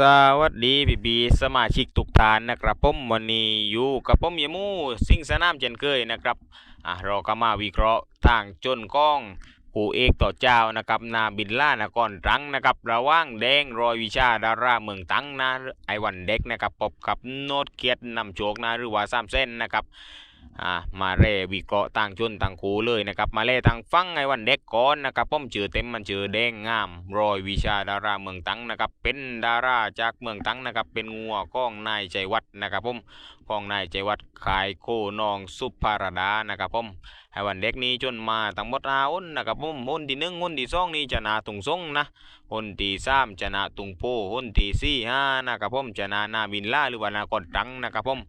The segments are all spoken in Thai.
สวัสดีพี่บีสมาชิกทุกท่านนะครับผมวันนี้อยู่กับผมยมูสิงสนามเจนเคยนะครับอะเราก็มาวิเคราะห์ทางจนกล้องคู่เอกต่อเจ้านะครับนาบินล่านครตรังนะครับระว่างแดงรอยวิชาดาราเมืองตังนะไอวันเด็กนะครับพบกับโนดเกียรตินำโชคนะหรือว่าสามเส้นนะครับ อ่ามาเร่วิเคราะห์ต่างชนต่างคูเลยนะครับ มาเล่ทางฟังไอ้วันเด็กก่อนนะครับผมชื่อเต็มมันชื่อแดงงาม รอยวิชาดาราเมืองตังนะครับ เป็นดาราจากเมืองตังนะครับ เป็นงัวก้องนายใจวัดนะครับผมก้องนายใจวัดขายโคนองสุภารดานะครับผมไอ้วันเด็กนี้จนมาทั้งหมดอาอ้นนะครับผมอ้นที่หนึ่งอ้นที่สองนี่ชนะตุงซงนะอ้นที่สามชนะตุงโพอ้นที่สี่ห้านะครับผมชนะนาบินล่าหรือว่านากอนตังนะครับผม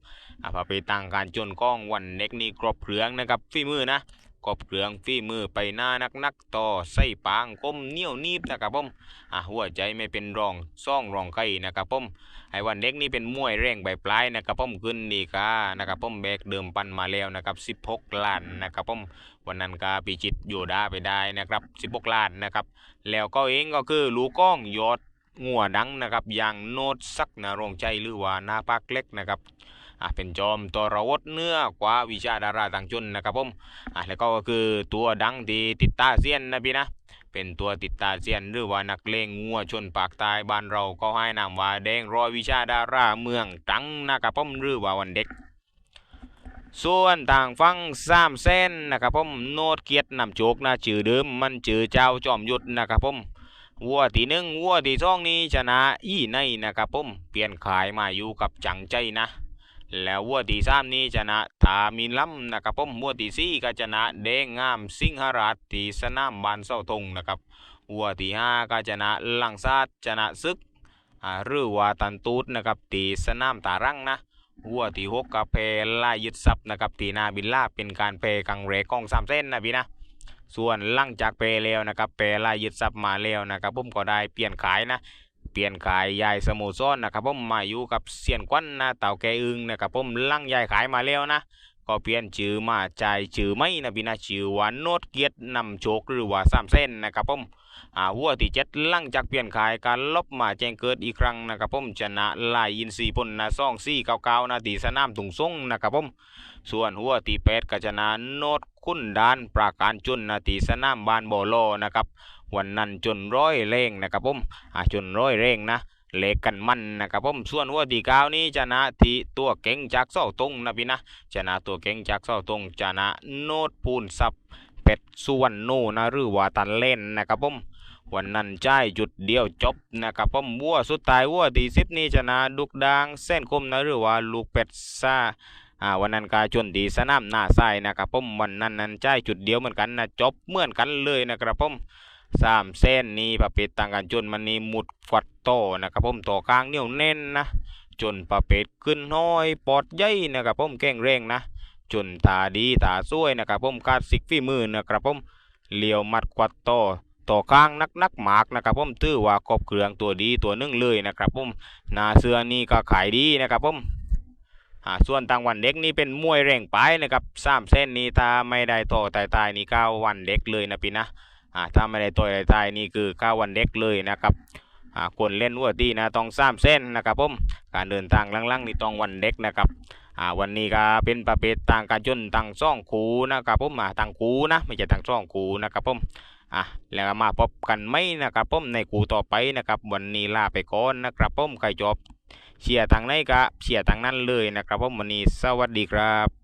อะพอไปตั้งการจนกล้องวันเน็กนี่กรอบเครืองนะครับฝีมือนะกรอบเครืองฝีมือไปหน้านักนักต่อใส่ปางก้มเนียวนีบนะครับผมอะหัวใจไม่เป็นรองซ่องรองไก่นะครับผมไอ้วันเน็กนี่เป็นมวยแรงใบปลายนะครับผมขึ้นดีกานะครับผมแบกเดิมปันมาแล้วนะครับ16ล้านนะครับผมวันนั้นก็พิจิตรอยู่ได้ไปได้นะครับ16ล้านนะครับแล้วก็เองก็คือลูกก้องยอดงัวดังนะครับอย่างโนดซักนารงใจหรือว่านาปักเล็กนะครับ อะเป็นจอมตัวรวดเนื้อกว่าวิชาดาราต่างชนนะครับผมอะแล้วก็คือตัวดังที่ติดตาเซียนนะพี่นะเป็นตัวติดตาเซียนหรือว่านักเลงงัวชนปากตายบ้านเราก็ให้นามว่าแดงรอยวิชาดาราเมืองตรังนะครับผมหรือว่าวันเด็ก ส่วนทางฟังสามเส้นนะครับผมโนดเกียรตินำโชคนะชื่อเดิมมันชื่อเจ้าจอมยุทธนะครับผมวัวที่หนึ่งวัวที่สองนี้ชนะอี้ในนะครับผมเปลี่ยนขายมาอยู่กับจังใจนะ แล้ววัวที่สามนี้ชนะทามินล้ำนะครับผมวัวที่สี่ก็ชนะแดงงามสิงหราชที่สนามบานเสาธงนะครับวัวที่ห้าก็ชนะลังซาดชนะซึกหรือว่าตันตูดนะครับที่สนามตารังนะวัวที่หกก็แพ้ลายึดทรัพย์นะครับที่นาบินลาเป็นการแพ้กังเรกองสามเส้นนะพี่นะส่วนลังจากแปรแล้วนะครับแปรลายึดทรัพย์มาแล้วนะครับผมก็ได้เปลี่ยนขายนะ เปลี่ยนขายยายสมุทรซ้อนนะครับผมมาอยู่กับเสียนควันนะเต่าแกอึงนะครับผมลังยายขายมาแล้วนะ ก็เปลี่ยนชื่อมาใจายชื่อไม่นะพี่นะชื่อว่าโนดเกียรตินำโชคหรือว่าสามเส้นนะครับผมอ่าหัวที่เจ็ดหลังจากเปลี่ยนขายการลบมาแจ้งเกิดอีกครั้งนะครับผมชนะลายยินซีพลนะซ่องซี่เก้าเก้านาทีสนามตุงซงนะครับผมส่วนหัวที่แปดก็ชนะโนดคุณดานปราการจุนนาทีสนามบานโบโลนะครับวันนั้นจนร้อยเร่งนะครับผมอ่าจนร้อยเร่งนะ เล็กกันมันนะครับผมส่วนหัวที่เก้านี้ชนะที่ตัวเก่งจากเสาตรงนะพี่นะชนะตัวเก่งจากเสาตรงชนะโนดปูนซับเป็ดสุวรรณโนนะหรือว่าตันเล่นนะครับผมวันนั้นใจ่จุดเดียวจบนะครับผมวัวสุดท้ายวัวที่สิบนี้ชนะดุกดางเส้นคมนะหรือว่าลูกเป็ดซ่าอ่าวันนั้นกาชนดีสนามหน้าทรายนะครับผมวันนั้นนั้นใจ่จุดเดียวเหมือนกันนะจบเหมือนกันเลยนะครับผม สามเส้นนี้ประเภทต่างกันจนมันนี่หมุดฟัดโตนะครับผมต่อกลางเหนียวแน่นนะ จนประเภทขึ้นห้อยปอดใหญ่นะครับผมแก่งแรงนะจนตาดีตาสวยนะครับผมการสิกฝีมือนะครับผมเลี้ยวมัดควัดโตต่อกลางนักนักหมากนะครับผมถือว่าครบเครื่องตัวดีตัวนึ่งเลยนะครับผมนาเสื้อนี่ก็ขายดีนะครับผมส่วนต่างวันเด็กนี่เป็นมวยแรงไปนะครับสามเส้นนี้ถ้าไม่ได้ต่อตายตายนี่ก้าวันเด็กเลยนะพี่นะ อ่าถ้าไม่ได้ต่อยตายตายนี่คือเก้าวันเด็กเลยนะครับอ่าคนเล่นวัวตีนะต้องสามเส้นนะครับผมการเดินทางลังๆนี่ต้องวันเด็กนะครับอ่าวันนี้ก็เป็นประเภทต่างการจนต่างซ่องคูนะครับผมอ่าต่างคูนะไม่ใช่ต่างซ่องคูนะครับผมอะแล้วมาพบกันไหมนะครับผมในคูต่อไปนะครับวันนี้ลาไปก่อนนะครับผมใครจบเชียร์ทางไหนก็เชียร์ทางนั้นเลยนะครับผมวันนี้สวัสดีครับ